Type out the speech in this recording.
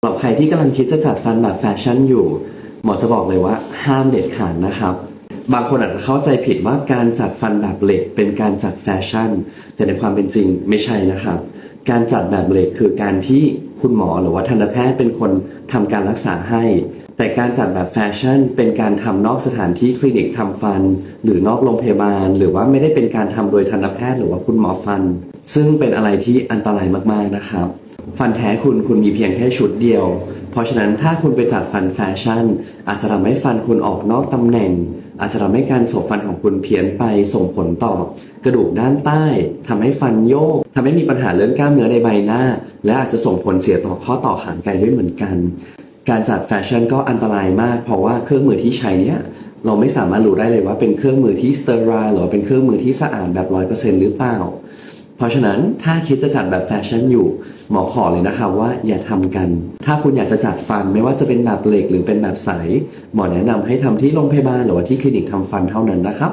สำหรับใครที่กำลังคิดจะจัดฟันแบบแฟชั่นอยู่ หมอจะบอกเลยว่าห้ามเด็ดขาดนะครับ บางคนอาจจะเข้าใจผิดว่าการจัดฟันแบบเหล็กเป็นการจัดแฟชั่น แต่ในความเป็นจริงไม่ใช่นะครับ การจัดแบบเหล็กคือการที่คุณหมอหรือว่าทันตแพทย์เป็นคนทำการรักษาให้ แต่การจัดแบบแฟชั่น เป็นการทำนอกสถานที่คลินิกทำฟัน หรือนอกโรงพยาบาล หรือว่าไม่ได้เป็นการทำโดยทันตแพทย์ หรือว่าคุณหมอฟัน ซึ่งเป็นอะไรที่อันตรายมากๆนะครับ ฟันแท้คุณคุณมีเพียงแค่ชุดเดียว เพราะฉะนั้นถ้าคุณไปจัดฟันแฟชั่น อาจจะทำให้ฟันคุณออกนอกตำแหน่ง อาจจะทำให้การสบฟันของคุณเพี้ยนไปส่งผลต่อกระดูกด้านใต้ทำให้ฟันโยกทำให้มีปัญหาเรื่องกล้ามเนื้อในใบหน้า และอาจจะส่งผลเสียต่อข้อต่อขางไกลด้วยเหมือนกัน การจัดแฟชั่นก็อันตรายมาก เพราะว่าเครื่องมือที่ใช้เนี่ยเราไม่สามารถรู้ได้เลยว่าเป็นเครื่องมือที่สเตอร์ไรหรือเป็นเครื่องมือที่สะอาดแบบร้อยเปอร์เซ็นต์หรือเปล่า เพราะฉะนั้นถ้าคิดจะจัดแบบแฟชั่นอยู่หมอขอเลยนะคะว่าอย่าทำกัน ถ้าคุณอยากจะจัดฟันไม่ว่าจะเป็นแบบเหล็กหรือเป็นแบบใส หมอแนะนำให้ทำที่โรงพยาบาลหรือว่าที่คลินิกทำฟันเท่านั้นนะครับ